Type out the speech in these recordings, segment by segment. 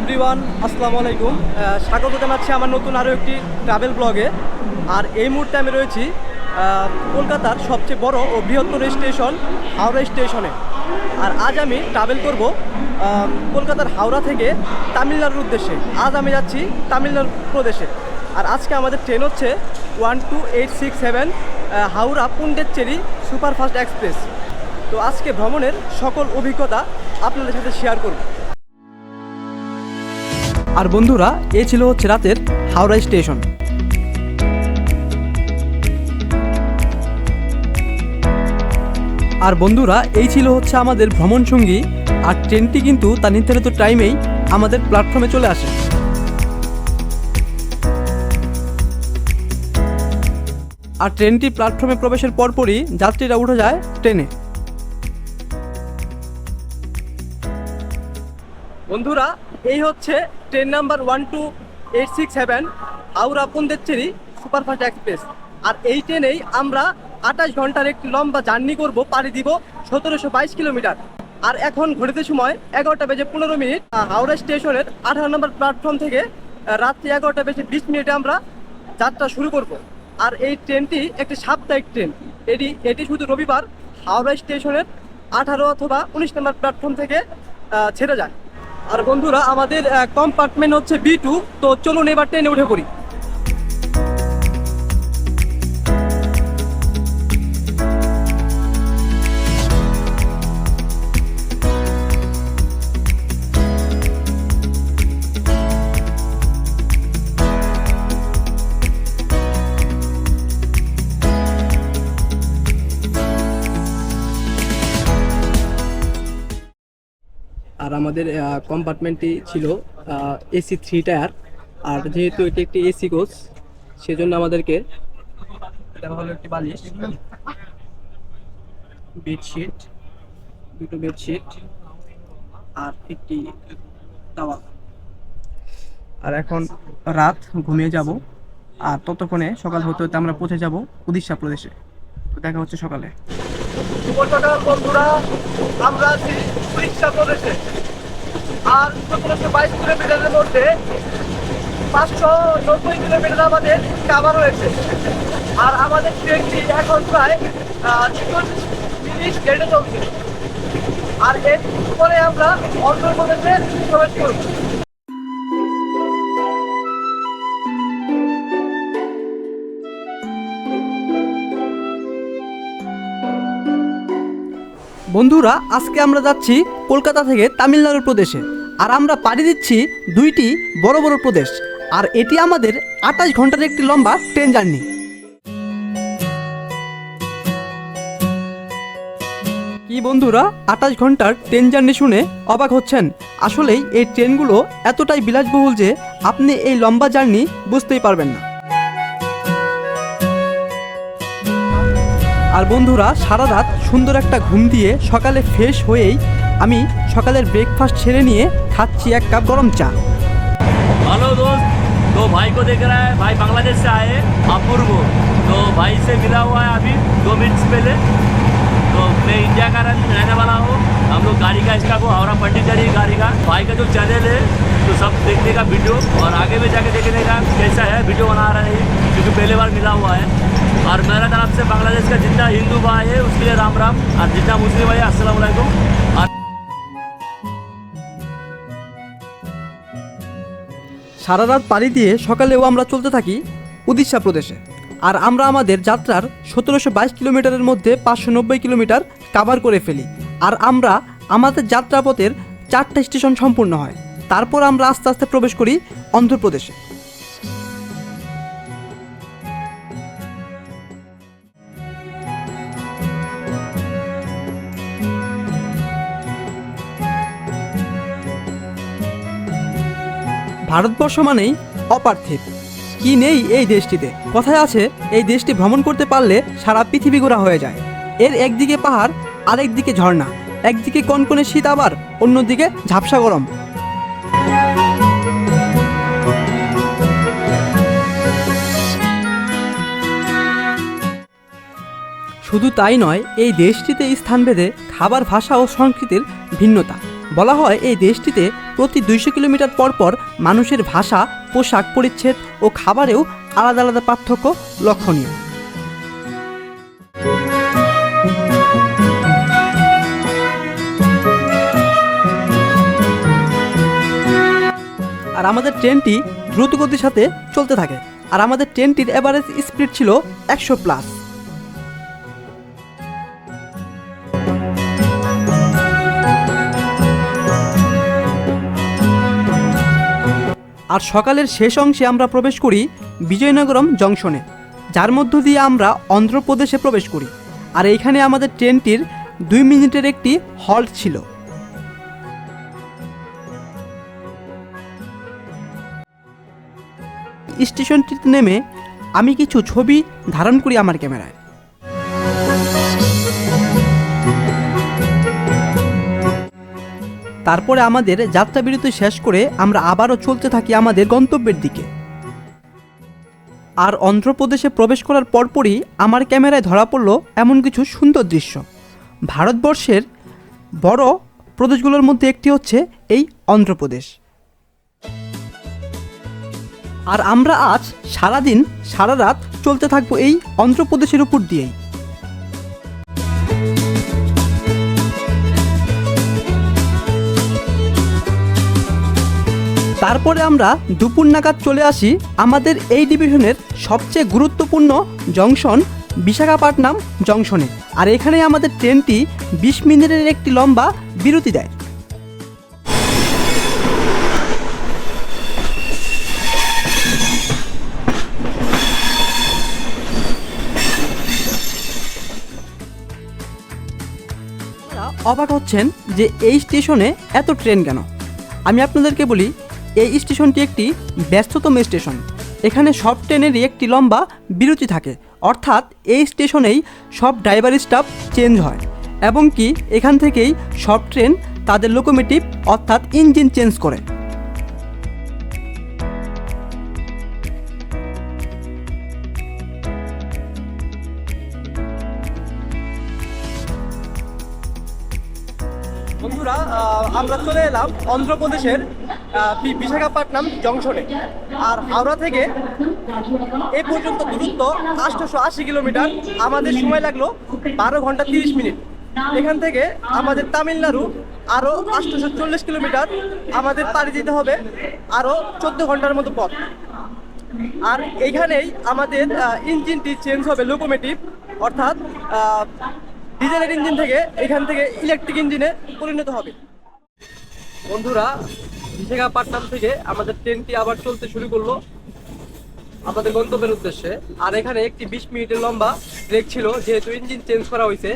Everyone, আসসালামু আলাইকুম। স্বাগত জানাচ্ছি আমার নতুন আরও একটি ট্রাভেল ব্লগে আর এই মুহূর্তে আমি রয়েছি কলকাতার সবচেয়ে বড় ও বৃহত্তর স্টেশন, হাওড়া স্টেশনে। আর আজ আমি ট্রাভেল করব কলকাতার হাওড়া থেকে তামিলনাড়ুর উদ্দেশ্যে। আজ আমি যাচ্ছি তামিলনাড়ু প্রদেশে। আর আজকে আমাদের ট্রেন হচ্ছে one two eight six seven Howrah Pondicherry superfast express. তো আজকে ভ্রমণের সকল অভিজ্ঞতা আপনাদের সাথে শেয়ার করব। আর বন্ধুরা, এ ছিল হচ্ছে রাতের হাওড়া স্টেশন। আর বন্ধুরা, এই ছিল হচ্ছে আমাদের ভ্রমণ সঙ্গী, আর ট্রেনটি কিন্তু তার নির্ধারিত টাইমেই আমাদের প্ল্যাটফর্মে চলে আসে। আর ট্রেনটি প্ল্যাটফর্মে প্রবেশের পরপরই যাত্রীরা উঠে যায় ট্রেনে। বন্ধুরা এই হচ্ছে train number one two eight six seven Howrah Pondicherry superfast express. আর এই ট্রেনেই আমরা আঠাশ ঘণ্টার একটি লম্বা জার্নি করব, পাড়ি দিব সতেরোশো বাইশ কিলোমিটার। আর এখন ঘড়িতে সময় এগারোটা বেজে পনেরো মিনিট। হাওড়া স্টেশনের আঠারো নম্বর প্ল্যাটফর্ম থেকে রাত্রি এগারোটা বেজে বিশ মিনিটে আমরা যাত্রা শুরু করব। আর এই ট্রেনটি একটি সাপ্তাহিক ট্রেন এটি এটি শুধু রবিবার, হাওড়া স্টেশনের আঠারো অথবা উনিশ নম্বর প্ল্যাটফর্ম থেকে ছেড়ে যায়। আর বন্ধুরা আমাদের কম্পার্টমেন্ট হচ্ছে বি টু তো চলুন এবার ট্রেনে উঠে পড়ি। আর আমাদের কম্পার্টমেন্টটি ছিল এসি থ্রি টায়ার আর যেহেতু এটি একটি এসি কোচ সেজন্য আমাদেরকে হলো একটি বালিশ বেডশিট দুটো বেডশিট আর একটি তাওয়া আর এখন রাত, ঘুমিয়ে যাব। আর ততক্ষণে সকাল হতে হতে আমরা পৌঁছে যাব উড়িষ্যা প্রদেশে। তো দেখা হচ্ছে সকালে। শুভ বন্ধুরা, আমরা আছি উড়িষ্যা প্রদেশে। আর সতেরোশো বাইশ কিলোমিটারের মধ্যে পাঁচশো নব্বই কিলোমিটার আমাদের কাভার রয়েছে। আর আমাদের ট্রেনটি এখন প্রায় মিনিট গেটে চলছে। আর এর পরে আমরা অন্ধ্রপ্রদেশে প্রবেশ করব বন্ধুরা, আজকে আমরা যাচ্ছি কলকাতা থেকে তামিলনাড়ু প্রদেশে। আর আমরা পাড়ি দিচ্ছি দুইটি বড় বড় প্রদেশ। আর এটি আমাদের আঠাশ ঘণ্টার একটি লম্বা ট্রেন জার্নি। কি বন্ধুরা, আঠাশ ঘণ্টার ট্রেন জার্নি শুনে অবাক হচ্ছেন। আসলেই এই ট্রেনগুলো এতটাই বিলাসবহুল যে আপনি এই লম্বা জার্নি বুঝতেই পারবেন না। আর বন্ধুরা, সারা রাত সুন্দর একটা ঘুম দিয়ে সকালে ফ্রেশ হয়েই আমি সকালের ব্রেকফাস্ট ছেড়ে নিয়ে খাচ্ছি এক কাপ গরম চা हेलो दोस्त तो भाई को देख रहा है भाई बांग्लादेश से आए हैं अपूर्व तो भाई से मिला हुआ है अभी दो मिनट पहले तो मैं इंडिया का रहने रहने वाला हूँ हम लोग गाड़ी का स्टाफ हो हावड़ा पंडिचेरी गाड़ी का भाई का जो चैनल है तो सब देखने का वीडियो और आगे में जाके देखने का कैसा है वीडियो बना रहा है क्योंकि पहले बार मिला हुआ है और मेरा तरफ से बांग्लादेश का जितना हिंदू भाई है उसके लिए राम राम और जितना मुस्लिम भाई है अस्सलाम वालेकुम और সারা রাত পাড়ি দিয়ে সকালেও আমরা চলতে থাকি উড়িষ্যা প্রদেশে আর আমরা আমাদের যাত্রার সতেরোশো বাইশ কিলোমিটারের মধ্যে পাঁচশো নব্বই কিলোমিটার কাভার করে ফেলি আর আমরা আমাদের যাত্রাপথের চারটা স্টেশন সম্পূর্ণ হয় তারপর আমরা আস্তে আস্তে প্রবেশ করি অন্ধ্রপ্রদেশে ভারতবর্ষ মানেই অপার্থিব। কি নেই এই দেশটিতে? কথায় আছে, এই দেশটি ভ্রমণ করতে পারলে সারা পৃথিবী ঘোরা হয়ে যায়। এর একদিকে পাহাড়, আরেকদিকে ঝর্ণা। একদিকে কনকনে শীত আবার, অন্যদিকে ঝাপসা গরম। শুধু তাই নয়, এই দেশটিতে স্থানভেদে খাবার ভাষা ও সংস্কৃতির ভিন্নতা। বলা হয় এই দেশটিতে প্রতি দুইশো কিলোমিটার পর পর মানুষের ভাষা, পোশাক পরিচ্ছেদ ও খাবারেও আলাদা আলাদা পার্থক্য লক্ষণীয়। আর আমাদের ট্রেনটি দ্রুত গতির সাথে চলতে থাকে। আর আমাদের ট্রেনটির এভারেজ স্পিড ছিল একশো প্লাস আর সকালের শেষ অংশে আমরা প্রবেশ করি বিজয়নগরম জংশনে, যার মধ্য দিয়ে আমরা অন্ধ্রপ্রদেশে প্রবেশ করি। আর এইখানে আমাদের ট্রেনটির দুই মিনিটের একটি হল্ট ছিল। স্টেশনটিতে নেমে আমি কিছু ছবি ধারণ করি আমার ক্যামেরায়। তারপরে আমাদের যাত্রা বিরতি শেষ করে আমরা আবারও চলতে থাকি আমাদের গন্তব্যের দিকে। আর অন্ধ্রপ্রদেশে প্রবেশ করার পরপরই আমার ক্যামেরায় ধরা পড়ল এমন কিছু সুন্দর দৃশ্য। ভারতবর্ষের বড় প্রদেশগুলোর মধ্যে একটি হচ্ছে এই অন্ধ্রপ্রদেশ। আর আমরা আজ সারাদিন সারা রাত চলতে থাকব এই অন্ধ্রপ্রদেশের উপর দিয়েই। তারপরে আমরা দুপুর নাগাদ চলে আসি আমাদের এই ডিভিশনের সবচেয়ে গুরুত্বপূর্ণ জংশন, বিশাখাপাটনাম জংশনে। আর এখানে আমাদের ট্রেনটি বিশ মিনিটের একটি লম্বা বিরতি দেয়। অবাক হচ্ছেন যে এই স্টেশনে এত ট্রেন কেন? আমি আপনাদেরকে বলি এই স্টেশনটি একটি ব্যস্ততম স্টেশন। এখানে সব ট্রেনেরই একটি লম্বা বিরতি থাকে। অর্থাৎ এই স্টেশনেই সব ড্রাইভার স্টাফ চেঞ্জ হয় এবং কি এখান থেকেই সব ট্রেন তাদের লোকোমেটিভ অর্থাৎ ইঞ্জিন চেঞ্জ করে। বন্ধুরা আমরা চলে এলাম অন্ধ্রপ্রদেশের আহ, বি- জংশনে। আর হাওড়া থেকে এ পর্যন্ত দূরত্ব আটশোশো আশি কিলোমিটার। আমাদের সময় লাগল বারো ঘণ্টা তিরিশ মিনিট। এখান থেকে আমাদের তামিলনাড়ু আরও আটশোশো চল্লিশ কিলোমিটার আমাদের পাড়ি দিতে হবে আরও চোদ্দ ঘণ্টার মতো পথ। আর এইখানেই আমাদের ইঞ্জিনটি চেঞ্জ হবে লোকোমেটিভ অর্থাৎ ডিজেলের ইঞ্জিন থেকে এখান থেকে ইলেকট্রিক ইঞ্জিনে পরিণত হবে। বন্ধুরা বিশাখাপাট্টনাম থেকে আমাদের ট্রেনটি আবার চলতে শুরু করল আমাদের গন্তব্যের উদ্দেশ্যে। আর এখানে একটি বিশ মিনিটের লম্বা ব্রেক ছিল, যেহেতু ইঞ্জিন চেঞ্জ করা হয়েছে।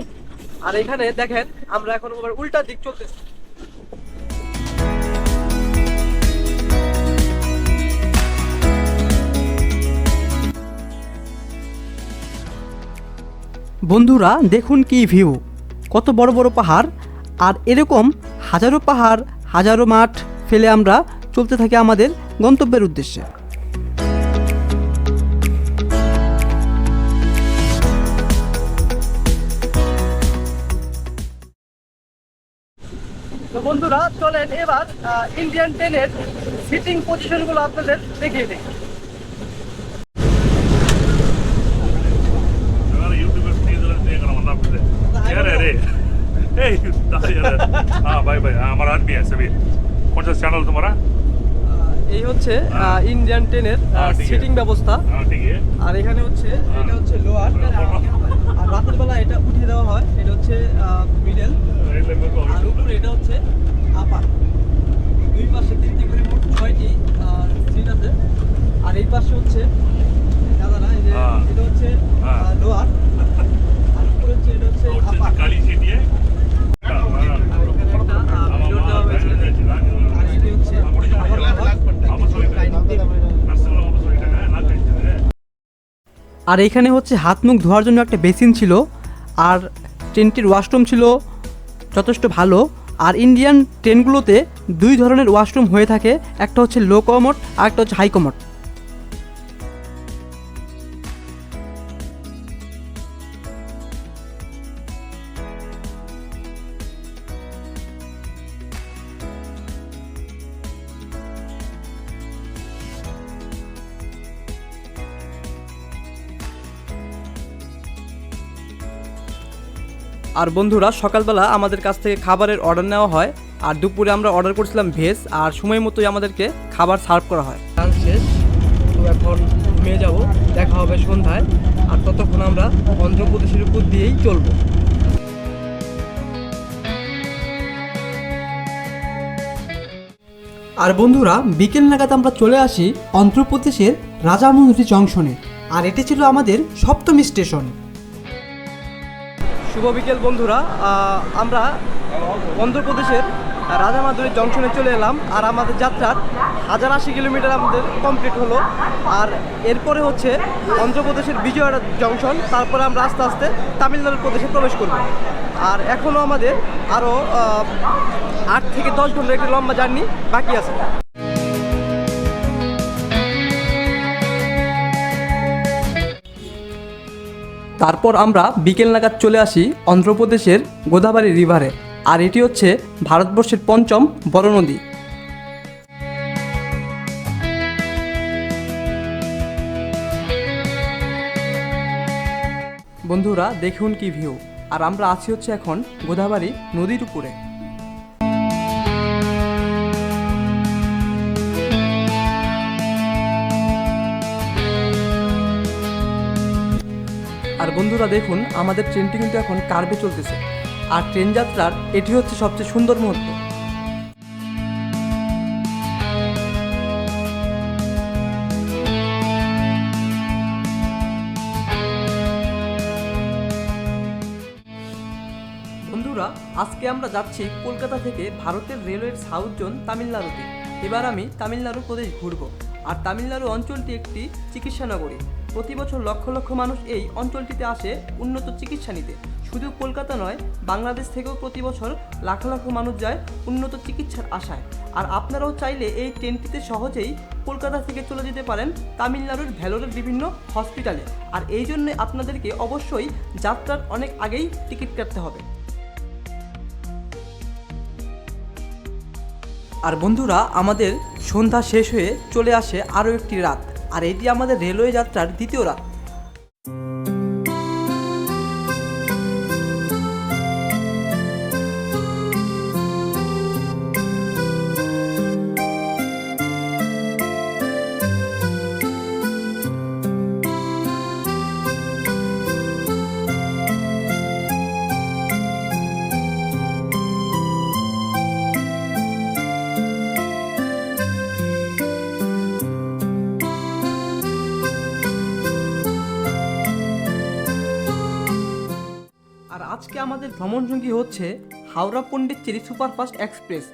আর এখানে দেখেন, আমরা এখন উল্টা দিক চলতেছি। বন্ধুরা, দেখুন কি ভিউ কত বড় বড় পাহাড়, আর এরকম হাজারো পাহাড়, হাজারো মাঠ ফেলে আমরা চলতে থাকি আমাদের গন্তব্যের উদ্দেশ্যে। বন্ধুরা, চলেন এবার ইন্ডিয়ান ট্রেনের সিটিং পজিশনগুলো আপনাদের দেখিয়ে দিই। এই হচ্ছে ইন্ডিয়ান ট্রেনের সিটিং ব্যবস্থা। আর এখানে হচ্ছে এটা হচ্ছে লোয়ার আর রাতের বেলা এটা উঠিয়ে দেওয়া হয় এটা হচ্ছে মিডল আর উপরে এটা হচ্ছে আপার দুই পাশে তিনটি করে মোট ছয়টি সিট আছে। আর এই পাশে হচ্ছে দাদা না এটা হচ্ছে লোয়ার আর উপরে হচ্ছে এটা হচ্ছে আপার আর এখানে হচ্ছে হাত মুখ ধোয়ার জন্য একটা বেসিন ছিল, আর ট্রেনটির ওয়াশরুম ছিল যথেষ্ট ভালো। আর ইন্ডিয়ান ট্রেনগুলোতে দুই ধরনের ওয়াশরুম হয়ে থাকে, একটা হচ্ছে লো কমোড আর একটা হচ্ছে হাই কমোড আর বন্ধুরা সকালবেলা আমাদের কাছ থেকে খাবারের অর্ডার নেওয়া হয়। আর দুপুরে আমরা অর্ডার করছিলাম ভেজ আর সময় মতোই আমাদেরকে খাবার সার্ভ করা হয়। শেষ তো এখন ঘুমিয়ে যাব দেখা হবে সন্ধ্যায়। আর ততক্ষণ আমরা অন্ধ্রপ্রদেশের উপর দিয়েই চলবো। আর বন্ধুরা বিকেল নাগাদ আমরা চলে আসি অন্ধ্রপ্রদেশের রাজামুন্দ্রি জংশনে। আর এটি ছিল আমাদের সপ্তম স্টেশন। শুভ বিকেল, বন্ধুরা। আমরা অন্ধ্রপ্রদেশের রাজামাধুরী জংশনে চলে এলাম আর আমাদের যাত্রার হাজার আশি কিলোমিটার আমাদের কমপ্লিট হলো। আর এরপরে হচ্ছে অন্ধ্রপ্রদেশের বিজয়ওয়াড়া জংশন, তারপরে আমরা আস্তে আস্তে তামিলনাড়ু প্রদেশে প্রবেশ করব। আর এখনও আমাদের আরও আট থেকে দশ ঘণ্টার একটি লম্বা জার্নি বাকি আছে। তারপর আমরা বিকেল নাগাদ চলে আসি অন্ধ্রপ্রদেশের গোদাবরী রিভারে, আর এটি হচ্ছে ভারতবর্ষের পঞ্চম বড় নদী। বন্ধুরা, দেখুন কি ভিউ আর আমরা আছি হচ্ছে এখন গোদাবরী নদীর উপরে। আর বন্ধুরা দেখুন, আমাদের ট্রেনটি কিন্তু এখন কার্ভে চলতেছে। আর ট্রেন যাত্রার, এটি হচ্ছে সবচেয়ে সুন্দর মুহূর্ত। বন্ধুরা, আজকে আমরা যাচ্ছি কলকাতা থেকে ভারতের রেলওয়ের সাউথ জোন তামিলনাড়ুতে। এবার আমি তামিলনাড়ু প্রদেশ ঘুরব। আর তামিলনাড়ু অঞ্চলটি একটি চিকিৎসা নগরী প্রতি বছর লক্ষ লক্ষ মানুষ এই অঞ্চলটিতে আসে উন্নত চিকিৎসা নিতে। শুধু কলকাতা নয়, বাংলাদেশ থেকেও প্রতি বছর লাখ লাখ মানুষ যায় উন্নত চিকিৎসার আশায়। আর আপনারাও চাইলে এই ট্রেনটিতে সহজেই কলকাতা থেকে চলে যেতে পারেন তামিলনাড়ুর ভ্যালোরের বিভিন্ন হসপিটালে। আর এই জন্য আপনাদেরকে অবশ্যই যাত্রার অনেক আগেই টিকিট কাটতে হবে। আর বন্ধুরা, আমাদের সন্ধ্যা শেষ হয়ে চলে আসে আরও একটি রাত। আর এটি আমাদের রেলওয়ে যাত্রার দ্বিতীয় রাত। আজকে আমাদের ভ্রমণসঙ্গী হচ্ছে হাওড়া পণ্ডিচেরি সুপারফাস্ট এক্সপ্রেস।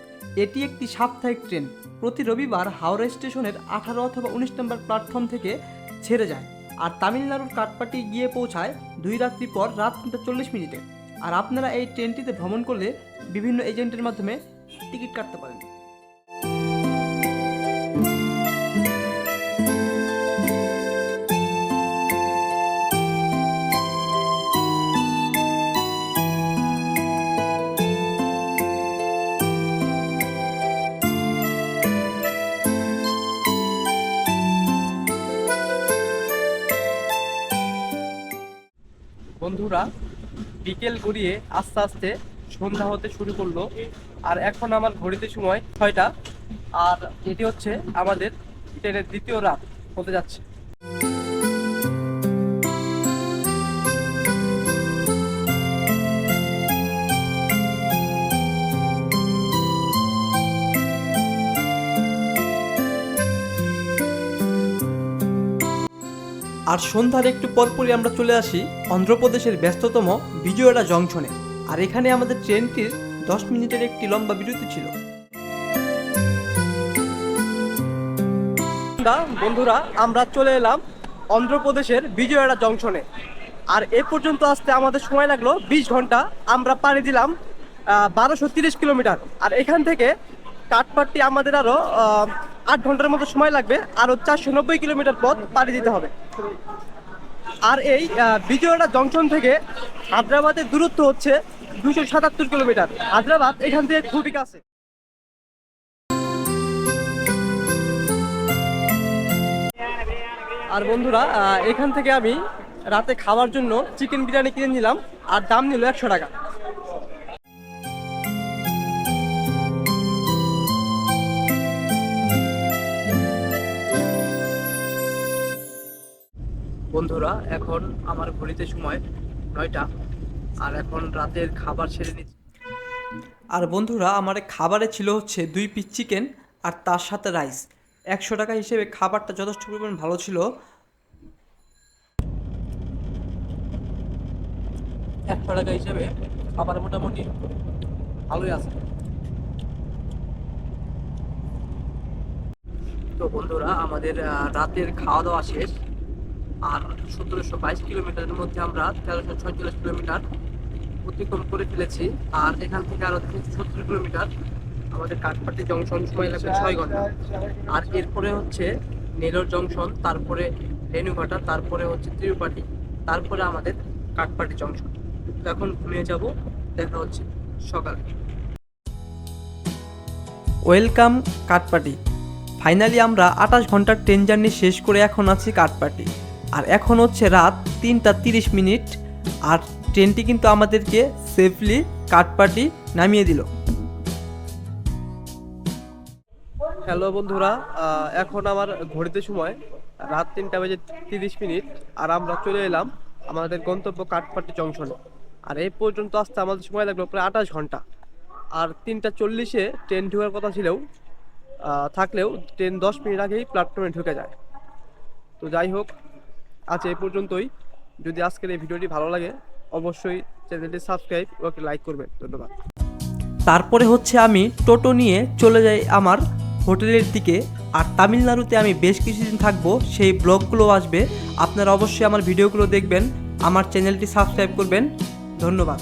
এটি একটি সাপ্তাহিক ট্রেন। প্রতি রবিবার হাওড়া স্টেশনের আঠারো অথবা উনিশ নম্বর প্ল্যাটফর্ম থেকে ছেড়ে যায় আর তামিলনাড়ুর কাটপাটি গিয়ে পৌঁছায় দুই রাত্রি পর রাত তিনটা চল্লিশ মিনিটে। আর আপনারা এই ট্রেনটিতে ভ্রমণ করলে বিভিন্ন এজেন্টের মাধ্যমে টিকিট কাটতে পারেন। বিকেল গড়িয়ে আস্তে আস্তে সন্ধ্যা হতে শুরু করল। আর এখন আমার ঘড়িতে সময় ছয়টা। আর এটি হচ্ছে আমাদের ট্রেনের দ্বিতীয় রাত হতে যাচ্ছে। আর সন্ধ্যার একটু পরপরই আমরা চলে আসি অন্ধ্রপ্রদেশের ব্যস্ততম বিজয়ওয়াড়া জংশনে। আর এখানে আমাদের ট্রেনটির দশ মিনিটের একটি লম্বা বিরতি ছিল। বন্ধুরা আমরা চলে এলাম অন্ধ্রপ্রদেশের বিজয়ওয়াড়া জংশনে। আর এ পর্যন্ত আসতে আমাদের সময় লাগল বিশ ঘণ্টা। আমরা পাড়ি দিলাম বারোশো তিরিশ কিলোমিটার। আর এখান থেকে কাঠপাট্টি আমাদের আরও আহ, আট ঘণ্টার মতো সময় লাগবে আরও চারশো নব্বই কিলোমিটার পথ পাড়ি দিতে হবে। আর এই বিজয়ওয়াড়া জংশন থেকে হায়দ্রাবাদের দূরত্ব হচ্ছে দুশো সাতাত্তর কিলোমিটার। হায়দ্রাবাদ এখান থেকে খুবই কাছে। আর বন্ধুরা এখান থেকে আমি রাতে খাওয়ার জন্য চিকেন বিরিয়ানি কিনে নিলাম, আর দাম নিল একশো টাকা। বন্ধুরা এখন আমার ঘড়িতে সময় নয়টা আর এখন রাতের খাবার ছেড়ে নিচ্ছি। আর বন্ধুরা আমার খাবারে ছিল হচ্ছে দুই পিস চিকেন আর তার সাথে রাইস একশো টাকা হিসেবে খাবারটা যথেষ্ট পরিমাণ ভালো ছিল। একশো টাকা হিসেবে খাবার মোটামুটি ভালোই আছে। তো বন্ধুরা আমাদের রাতের খাওয়া দাওয়া শেষ। আর সতেরোশো বাইশ কিলোমিটারের মধ্যে আমরা তেরোশো ছয়চল্লিশ কিলোমিটার অতিক্রম করে ফেলেছি। আর এখান থেকে আরও সত্তর কিলোমিটার আমাদের কাঠপাটি জংশন সময় লাগবে ছয় ঘণ্টা। আর এরপরে হচ্ছে নেলোর জংশন, তারপরে রেণুঘাটা, তারপরে হচ্ছে তিরুপাটি তারপরে আমাদের কাঠপাটি জংশন। এখন ঘুমিয়ে যাব, দেখা হচ্ছে সকালে। ওয়েলকাম কাঠপাটি ফাইনালি আমরা আঠাশ ঘণ্টার ট্রেন জার্নি শেষ করে এখন আছি কাঠপাটি আর এখন হচ্ছে রাত তিনটা তিরিশ মিনিট আর ট্রেনটি কিন্তু আমাদেরকে সেফলি কাঠপাটি নামিয়ে দিল। হ্যালো বন্ধুরা এখন আমার ঘড়িতে সময় রাত তিনটা বেজে তিরিশ মিনিট আর আমরা চলে এলাম আমাদের গন্তব্য কাঠপাটি জংশনে। আর এই পর্যন্ত আসতে আমাদের সময় লাগল প্রায় আঠাশ ঘণ্টা। আর তিনটা চল্লিশে ট্রেন ঢোকার কথা ছিলেও থাকলেও ট্রেন দশ মিনিট আগেই প্ল্যাটফর্মে ঢুকে যায়। তো যাই হোক আজ এই পর্যন্তই। যদি আজকের এই ভিডিওটি ভালো লাগে, অবশ্যই চ্যানেলটি সাবস্ক্রাইব ও ওকে লাইক করবেন। ধন্যবাদ। তারপরে হচ্ছে আমি টোটো নিয়ে চলে যাই আমার হোটেলের দিকে, আর তামিলনাড়ুতে আমি বেশ কিছুদিন থাকব, সেই ব্লগগুলো আসবে। আপনারা অবশ্যই আমার ভিডিওগুলো দেখবেন, আমার চ্যানেলটি সাবস্ক্রাইব করবেন। ধন্যবাদ।